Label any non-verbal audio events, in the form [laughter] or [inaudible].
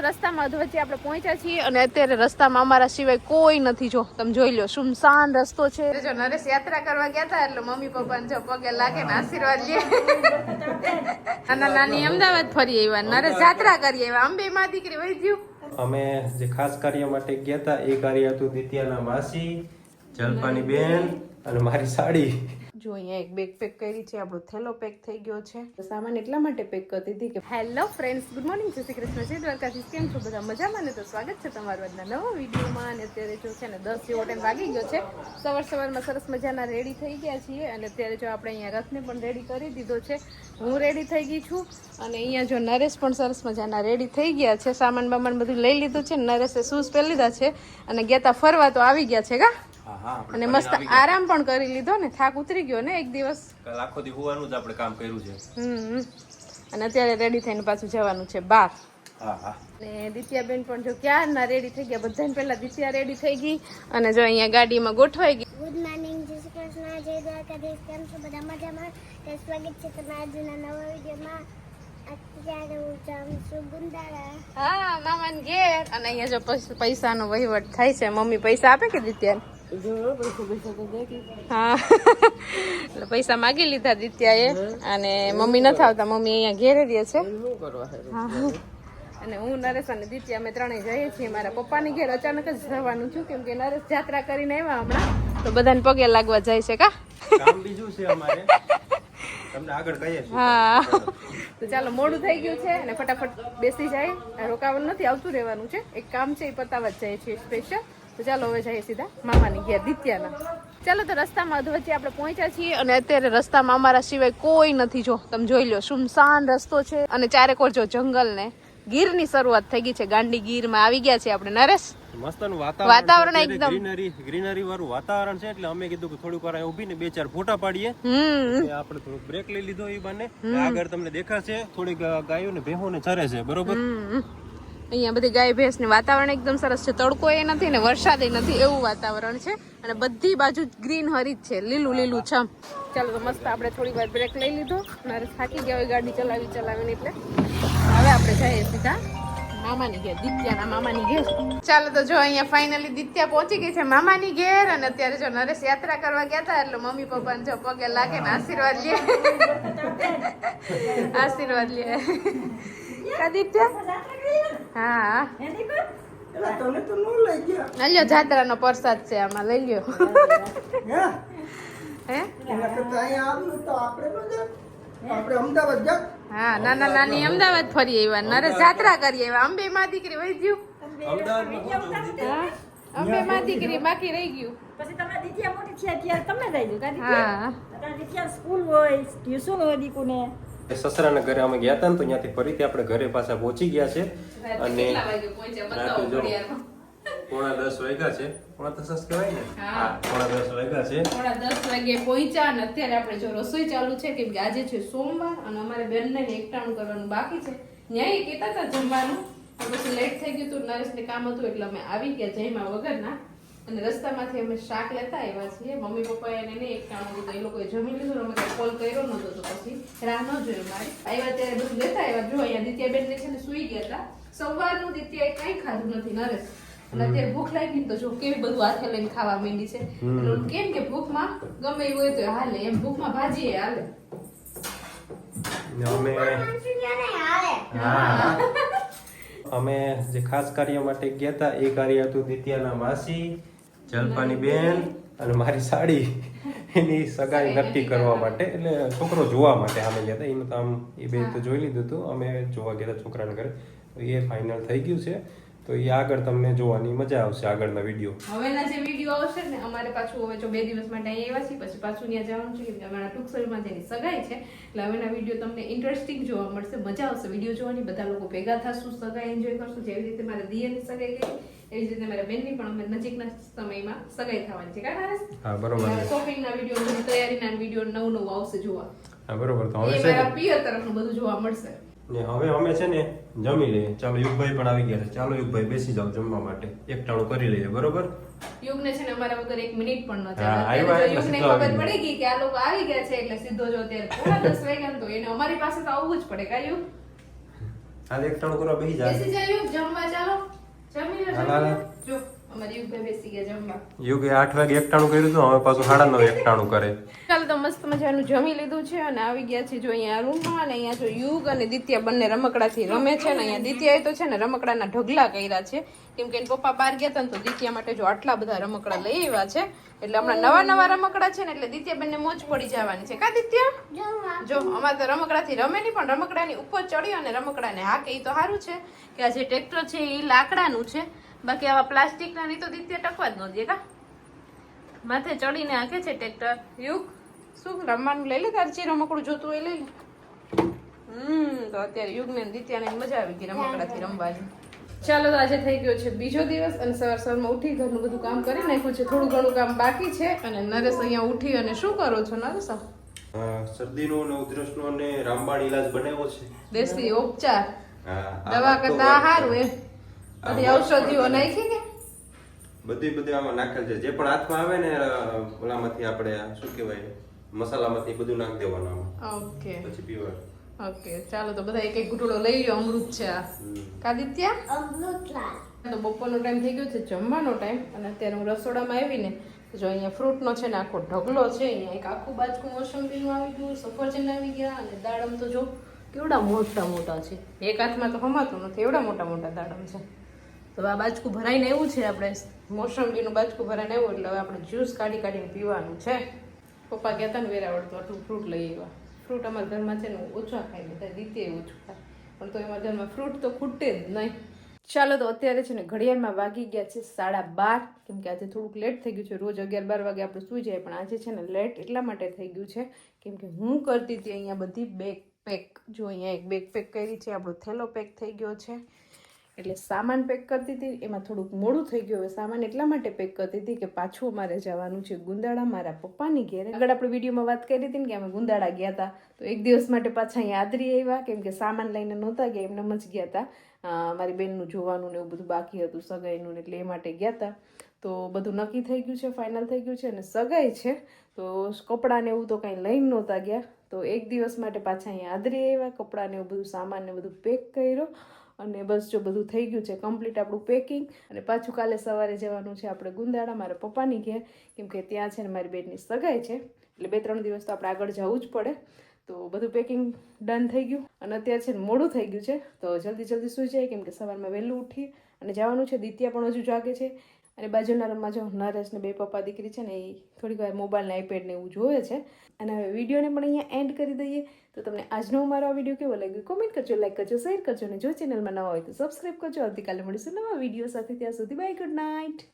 તો રસ્તામાં અધ વચ્ચે આપણે પહોંચ્યા છીએ અને અત્યારે રસ્તામાં અમારા સિવાય કોઈ નથી જો. તમે જોઈ લો સુમસાન રસ્તો છે. જો નરેશ યાત્રા કરવા ગયા હતા એટલે મમ્મી પપ્પાને જો પગે લાગે ને આશીર્વાદ લે. નાના નાની અમદાવાદ ફરી આવ્યા નરેશ યાત્રા કરી આવ્યા. અંબે માં દીકરી વહી ગયું. અમે જે ખાસ કાર્ય માટે ગયા હતા એ કાર્ય હતું દિત્યાના માસી જલપાની બેન અને મારી સાડી. જો અહીંયા એક બેગ પેક કરી છે, આપણો થેલો પેક થઈ ગયો છે. સામાન એટલા માટે પેક કરતી હતી કે હેલો ફ્રેન્ડ્સ ગુડ મોર્નિંગ જય શ્રી કૃષ્ણ, જય દ્વારકાથી કેમ છો બધા? મજામાં ને? તો સ્વાગત છે તમારું આજના નવા વિડીયોમાં. અને અત્યારે જો છે ને દસ જેવો ટાઈમ વાગી ગયો છે. સવાર સવારમાં સરસ મજાના રેડી થઈ ગયા છીએ. અને અત્યારે જો આપણે અહીંયા રથને પણ રેડી કરી દીધો છે. હું રેડી થઈ ગઈ છું. અને અહીંયા જો નરેશ પણ સરસ મજાના રેડી થઈ ગયા છે. સામાન બામાન બધું લઈ લીધું છે. નરેશે શૂઝ પહેરી લીધા છે. અને ગયા ફરવા તો આવી ગયા છે, કા? અને મસ્ત આરામ પણ કરી લીધો ને થાક ઉતરી ગયો ને એક દિવસ. આખો દી હોવાનું જ આપણે કામ કર્યું છે. હમ અને અત્યારે રેડી થઈને પાછું જવાનું છે બાર હા હા. ને દિત્યાબેન પણ જો ક્યારના રેડી થઈ ગયા બધાને પહેલા દિત્યા રેડી થઈ ગઈ અને જો અહીંયા ગાડીમાં ગોઠવાઈ ગઈ. ગુડ મોર્નિંગ જય શ્રી કૃષ્ણ જય દ્વારકાધીશ કેમ છો? બધા મજામાં? તો સ્વાગત છે તમારા આજના નવા વિડીયોમાં. અત્યારે હું જાઉં છું ગુંદાળા. હા મામાન ઘેર. અને અહીંયા જો પૈસાનો વહીવટ થાય છે મમ્મી પૈસા આપે કે દિત્યાને? હા. એટલે પૈસા માગી લીધા દિત્યાએ અને મમ્મી નથી આવતા મમ્મી અહીંયા ઘેરે રહે છે. હા. અને હું નરેશ અને દિત્યા અમે ત્રણેય જઈએ છીએ. મારા પપ્પાની ઘેર અચાનક જ જવાનું છું કેમ કે નરેશ યાત્રા કરીને આવ્યા હમણાં. તો બધાને પગે લાગવા જાય છે કા? બીજું છે અમારે. તમને આગળ કહીએ હા. તો ચાલો મોડું થઈ ગયું છે અને ફટાફટ બેસી જાય. રોકાવાનું નથી આવતું રહેવાનું છે. એક કામ છે એ પતાવવા જ જાય છે સ્પેશિયલ. તો ચાલો હવે જઈએ સીધા મામાની ઘેર દિત્યાના. ચાલો તો રસ્તામાં અધવચ્ચે આપણે પહોંચ્યા છીએ અને અત્યારે રસ્તામાં અમારા સિવાય કોઈ નથી જો. તમે જોઈ લો સુમસાન રસ્તો છે અને ચારેક ઓર જો જંગલ ને ગીરની શરૂઆત થઈ ગઈ છે. ગાંડી ગીરમાં આવી ગયા છે આપણે. નરેશ મસ્ત વાતાવરણ વાતાવરણ એકદમ. ગ્રીનરી ગ્રીનરી વાળું વાતાવરણ છે એટલે અમે કીધું કે થોડીક વાર ઊભી ઊભી ને બે ચાર ફોટા પાડીએ. આપણે થોડું બ્રેક લઈ લીધો એ બાને આગળ તમને દેખાશે થોડીક ગાયો ને ભેહો ને ચરે છે બરોબર. અહીંયા બધી ગાય ભેંસ ને વાતાવરણ એકદમ સરસ છે. તડકો એ નથી ને વરસાદ એ નથી એવું વાતાવરણ છે. અને બધી બાજુ ગ્રીન હરી જ છે લીલું લીલું છમ. ચાલો તો મસ્ત આપણે થોડી વાર બ્રેક લઈ લીધો. નરેશ થાકી ગયા હોય ગાડી ચલાવી ચલાવીને એટલે. હવે આપણે જઈએ સીધા મામાની ઘેર દિત્યાના મામાની ઘેર. ચાલો તો જો અહીંયા ફાઇનલી દિત્યા પહોંચી ગઈ છે મામાની ઘેર અને અત્યારે જો નરેશ યાત્રા કરવા ગયા હતા એટલે મમ્મી પપ્પાને જો પગે લાગે ને આશીર્વાદ લે. [laughs] આશીર્વાદ લે. કા દિત્યા? હા. લ્યો જાત્રાનો પ્રસાદ છે આમાં લઈ લ્યો. હા? નાના નાની અમદાવાદ ફરી આવ્યા નરેશ જાત્રા કરી આવ્યા. અંબે માં દીકરી વહી ગયું. અંબે માં દીકરી બાકી રહી ગયું. પછી તમે દીકરી મોટી થયા ત્યારે તમે હા. દીકરા સ્કૂલ હોય ટ્યુશન હોય દીકુને. સસરાના ઘરે અમે ગયા હતા ને તો ત્યાંથી ફરીથી આપણે ઘરે પાછા પહોંચી ગયા છે. અને રાતે જો પોણા દસ વાગ્યા છે. પોણા દસ કહેવાય ને? હા. પોણા દસ વાગ્યા છે. પોણા દસ વાગે પહોંચ્યા અને અત્યારે આપણે જો રસોઈ ચાલુ છે કેમ કે આજે છે સોમવાર અને અમારે બેનને એકટાણું કરવાનું બાકી છે. ન્યાય કહેતા હતા જમવાનું. પછી લેટ થઈ ગયું હતું નરેશને કામ હતું એટલે અમે આવી ગયા જઈમાં વગરના. અને રસ્તામાંથી અમે શાક લેતા આવ્યા છીએ. મમ્મી પપ્પાએ એને નહીં એકટાણું દીધું એ લોકોએ જમી લીધું અમે કાંઈ કોલ કર્યો નતો તો પછી રાહ ન જોઈ મારી. આવ્યા ત્યારે બધું લેતા આવ્યા. જો અહીંયા દિત્યાબેન છે ને સુઈ ગયા હતા. સવારનું દિત્યાએ કાંઈ ખાધું નથી નરેશ. અને અત્યારે ભૂખ લાગી તો જો કેવી બધું હાથે લઈને ખાવા માંડી છે. એટલે કેમ કે ભૂખમાં ગમે એવું હોય તો હાલે. એમ ભૂખમાં ભાજી એ હાલે. અમે અમે જે ખાસ કાર્ય માટે ગયા હતા એ કાર્ય હતું દિત્યાના માસી જલપાની બેન અને મારી સાડી એની સગાઈ નક્કી કરવા માટે એટલે છોકરો જોવા માટે અમે ગયા હતા. એનું તો આમ એ બે તો જોઈ લીધું હતું. અમે જોવા ગયા હતા છોકરાને ઘરે. તો એ ફાઇનલ થઈ ગયું છે. તો એ આગળ તમને જોવાની મજા આવશે આગળના વીડિયો હવેના જે વીડિયો આવશે ને અમારે પાછું હવે જો બે દિવસ માટે અહીં આવ્યા છીએ પછી પાછું ત્યાં જવાનું છે કે અમારા ટૂંક સમયમાં જેની સગાઈ છે એટલે હવેના વીડિયો તમને ઇન્ટરેસ્ટિંગ જોવા મળશે મજા આવશે. વીડિયો જોવાની બધા લોકો ભેગા થશું સગાઈ એન્જોય કરશું જેવી રીતે મારા દિયરની સગાઈ ગઈ એવી જ રીતે મારા બેનની પણ અમે નજીકના સમયમાં સગાઈ થવાની છે. કારણ હા બરોબર શોપિંગના વીડિયો તૈયારીના વીડિયો નવું નવું આવશે જોવા. હા બરોબર. તો હવે મારા પિયર તરફનું બધું જોવા મળશે. ને હવે અમે છે ને જમી લઈએ. ચાલો યુગભાઈ પણ આવી ગયા છે. ચાલો યુગભાઈ બેસી જાઓ જમવા માટે. એકટાણું કરી લઈએ બરોબર? યુગને છે ને અમારા વગર એક મિનિટ પણ ન થાય યુગને ખબર પડી ગઈ કે આ લોકો આવી ગયા છે એટલે સીધો જો અત્યારે પોણા દસ વાગ્યા તો એને અમારી પાસે તો આવવું જ પડે. કા યુગ? હાલ એકટાણું કરવા બેસી જાય બેસી જાય યુગ જમવા ચાલો જમી લો. જો યુગે આઠ વાગે એકટાણું કર્યું હતું હવે પાછું સાડા નવ એકટાણું કરે. કાલે તો મસ્ત મજાનું જમી લીધું છે અને આવી ગયા છે જો અહીંયા રૂમમાં અને અહીંયા જો યુગ અને દિત્યા બંને રમકડાથી રમે છે ને અહીંયા દિત્યાએ તો છે ને રમકડાના ઢગલા કર્યા છે. કેમ કે પપ્પા બહાર ગયા હતા ને તો દિત્યા માટે જો આટલા બધા રમકડા લઈ આવ્યા છે. એટલે હમણાં નવા નવા રમકડા છે ને એટલે દિત્યા બંને મોજ પડી જવાની છે. કા દિત્યા? જો અમારે તો રમકડાથી રમે નહીં પણ રમકડાની ઉપર ચડી અને રમકડાને હાકે એ તો સારું છે કે આ જે ટ્રેક્ટર છે એ લાકડાનું છે. બાકી આવા પ્લાસ્ટિકના નહીં તો દિત્ય ટકવા જ ન દે કા? માથે ચડીને હાકે છે ટ્રેક્ટર. યુગ શું રમવાનું લઈ લે તારે જે રમકડું જોતું હોય લઈ લે. હમ તો અત્યારે યુગને ને દિત્યાને મજા આવી ગઈ રમકડાથી રમવાની. ચાલો તો આજે થઈ ગયો છે બીજો દિવસ અને સવાર સવારમાં ઉઠી ઘરનું બધું કામ કરી નાખ્યું છે. થોડું ઘણું કામ બાકી છે અને નરેશ અહીંયા ઉઠી અને શું કરો છો નરેશ? અ, શરદીનો અને ઉધરસનો અને રામબાણ ઈલાજ બનાવ્યો છે. દેશી ઉપચાર. દવા કરતા સારું એમ. બધી ઔષધિઓ નાખી કે? બધી બધી આમાં નાખેલ છે. જે પણ હાથમાં આવે ને ઓલામાંથી આપણે શું કહેવાય મસાલામાંથી બધું નાખી દેવાનું આમાં. ઓકે. પછી પીવા ઓકે ચાલો તો બધા એક એક ઘૂંટડો લઈ લો અમૃત છે આ. કાદિત્ય? અમૃત તો બપોરનો ટાઈમ થઈ ગયો છે જમવાનો ટાઈમ. અને અત્યારે હું રસોડામાં આવીને જો અહીંયા ફ્રૂટનો છે ને આખો ઢગલો છે અહીંયા એક આખું બાજકું મોસંબીનું આવી ગયું સફરજન આવી ગયા અને દાડમ તો જો કેવડા મોટા મોટા છે. એક હાથમાં તો હમાતું નથી એવડા મોટા મોટા દાડમ છે. તો આ બાજકું ભરાઈને એવું છે આપણે મોસંબીનું બાજકું ભરાઈને એવું, એટલે હવે આપણે જ્યુસ કાઢી કાઢીને પીવાનું છે. પપ્પા કહેતા ને વેરાવળ તો આટલું ફ્રૂટ લઈ આવ્યા. ફ્રૂટ અમારા ઘરમાં છે ને ઓછા ખાય બધા રીતે ઓછું ખાય. પણ તો એમાં ઘરમાં ફ્રૂટ તો ખૂટે જ નહીં. ચાલો તો અત્યારે છે ને ઘડિયાળમાં વાગી ગયા છે સાડા બાર, કેમ કે આજે થોડુંક લેટ થઈ ગયું છે. રોજ અગિયાર બાર વાગે આપણે સૂઈ જાય, પણ આજે છે ને લેટ એટલા માટે થઈ ગયું છે, કેમ કે હું કરતી હતી અહીંયા બધી બેગ પેક જો અહીંયા એક બેગ પેક કરી છે, આપણો થેલો પેક થઈ ગયો છે. એટલે સામાન પેક કરતી હતી, એમાં થોડુંક મોડું થઈ ગયું. હવે સામાન એટલા માટે પેક કરતી હતી કે પાછું અમારે જવાનું છે ગુંદાળા, મારા પપ્પાની ઘેરે. આગળ આપણે વિડીયોમાં વાત કરી હતી ને કે અમે ગુંદાળા ગયા હતા. તો એક દિવસ માટે પાછા અહીંયા આદરી આવ્યા કેમ કે સામાન લઈને નહોતા ગયા, એમને જ ગયા હતા. મારી બેનનું જોવાનું ને એવું બધું બાકી હતું, સગાઈનું એટલે એ માટે ગયા હતા. તો બધું નક્કી થઈ ગયું છે ફાઇનલ થઈ ગયું છે અને સગાઈ છે. તો કપડાં ને એવું તો કાંઈ લઈને નહોતા ગયા. તો એક દિવસ માટે પાછા અહીંયા આદરી આવ્યા કપડાં ને એવું બધું સામાન ને બધું પેક કર્યો. અને બસ જો બધું થઈ ગયું છે કમ્પ્લીટ આપણું પેકિંગ અને પાછું કાલે સવારે જવાનું છે આપણે ગુંદાળા, મારા પપ્પાની ઘેર, કેમ કે ત્યાં છે ને મારી બેનની સગાઈ છે, એટલે બે ત્રણ દિવસ તો આપણે આગળ જવું જ પડે. તો બધું પેકિંગ ડન થઈ ગયું, અને અત્યારે છે ને મોડું થઈ ગયું છે, તો જલ્દી જલ્દી સૂઈ જાય, કેમ કે સવારમાં વહેલું ઉઠી અને જવાનું છે, દિત્યા પણ હજુ જાગે છે અને બાજુના રૂમમાં જો નરેશને બે પપ્પા દીકરી છે ને એ થોડીક વાર મોબાઈલને આઈપેડને એવું જોવે છે. અને હવે વિડીયોને પણ અહીંયા એન્ડ કરી દઈએ. તો તમને આજનો મારો આ વીડિયો કેવો લાગ્યો? કોમેન્ટ કરજો લાઈક કરજો શેર કરજો. અને જો ચેનલમાં નવા હોય તો સબસ્ક્રાઈબ કરજો. આવતીકાલે મળીશું નવા વીડિયો સાથે. ત્યાં સુધી બાય ગુડ નાઇટ